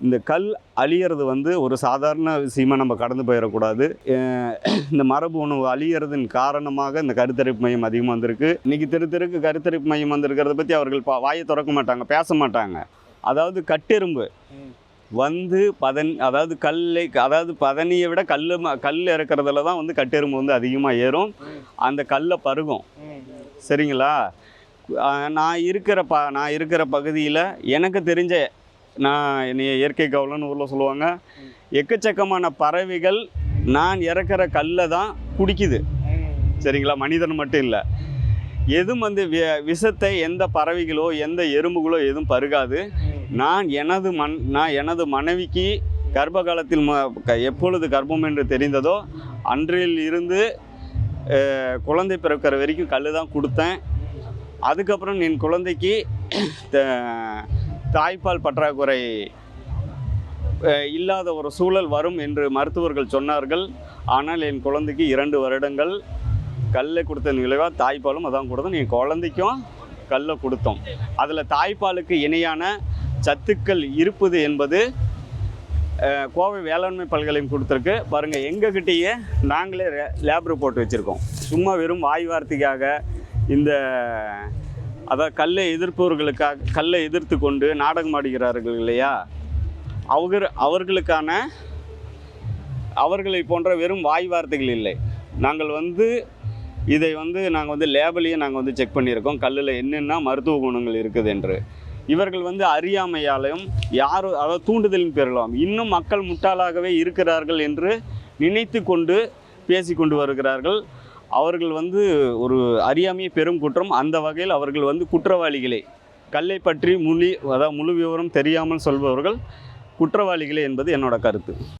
இந்த கல் அழியிறது வந்து ஒரு சாதாரண விஷயமாக நம்ம கடந்து போயிடக்கூடாது. இந்த மரபு உணவு அழியறதன் காரணமாக இந்த கருத்தரிப்பு மையம் அதிகமாக வந்திருக்கு. இன்றைக்கி தெரு தெருக்கு கருத்தரிப்பு மையம் வந்திருக்கிறத பற்றி அவர்கள் பா- வாயை திறக்க மாட்டாங்க பேச மாட்டாங்க. அதாவது கட்டெரும்பு. வந்து பதன் அதாவது கல்லை அதாவது பதனியை விட கல் கல் இறக்குறதுல தான் வந்து கட்டெரும்பு வந்து அதிகமாக ஏறும். அந்த கல்லை பருகும். சரிங்களா? நான் இருக்கிற ப நான் இருக்கிற பகுதியில் எனக்கு தெரிஞ்ச நான் என்னைய இயற்கை கவலன்னு ஊரில் சொல்லுவாங்க. எக்கச்சக்கமான பறவைகள் நான் இறக்குற கல்லை தான் குடிக்குது. சரிங்களா? மனிதன் மட்டும் இல்லை. எதுவும் வந்து வி- விஷத்தை எந்த பறவைகளோ எந்த எறும்புகளோ எதுவும் பருகாது. நான் எனது மண் நான் எனது மனைவிக்கு கர்ப்ப காலத்தில் ம க- எப்பொழுது கர்ப்பம் என்று தெரிந்ததோ அன்றில் இருந்து குழந்தை பிறக்கிற வரைக்கும் கல் தான் கொடுத்தேன். அதுக்கப்புறம் என் குழந்தைக்கு த- தாய்ப்பால் பற்றாக்குறை இல்லாத ஒரு சூழல் வரும் என்று மருத்துவர்கள் சொன்னார்கள். ஆனால் என் குழந்தைக்கு இரண்டு வருடங்கள். கல்லை கொடுத்த விளைவாக தாய்ப்பாலும் அதான் கொடுத்தோம். என் குழந்தைக்கும் கல்லை கொடுத்தோம். அதில் தாய்ப்பாலுக்கு இணையான சத்துக்கள் இருப்பது என்பது கோவை வேளாண்மை பல்கலையும் கொடுத்துருக்கு. பாருங்கள் எங்ககிட்டயே நாங்களே லேப் ரிப்போர்ட் வச்சுருக்கோம். சும்மா வெறும் வாய் வார்த்தைக்காக இந்த அதாவது கல்லை எதிர்ப்பவர்களுக்காக கல்லை எதிர்த்து கொண்டு நாடகம் ஆடுகிறார்கள் இல்லையா? அவர் அவர்களுக்கான அவர்களை போன்ற வெறும் வாய் வார்த்தைகள் இல்லை. நாங்கள் வந்து இதை வந்து நாங்கள் வந்து லேபிளையும் நாங்கள் வந்து செக் பண்ணியிருக்கோம். கல்லில் என்னென்ன மருத்துவ குணங்கள் இருக்குது என்று. இவர்கள் வந்து அறியாமையாலும் யாரும் அதாவது தூண்டுதலின் பெறலாம் இன்னும் மக்கள் முட்டாளாகவே இருக்கிறார்கள் என்று நினைத்து கொண்டு பேசி கொண்டு வருகிறார்கள். அவர்கள் வந்து ஒரு அறியாமையே பெரும் குற்றம். அந்த வகையில் அவர்கள் வந்து குற்றவாளிகளே. கல்லை பற்றி முழி அதாவது முழு விவரம் தெரியாமல் சொல்பவர்கள் குற்றவாளிகளே என்பது என்னோட கருத்து.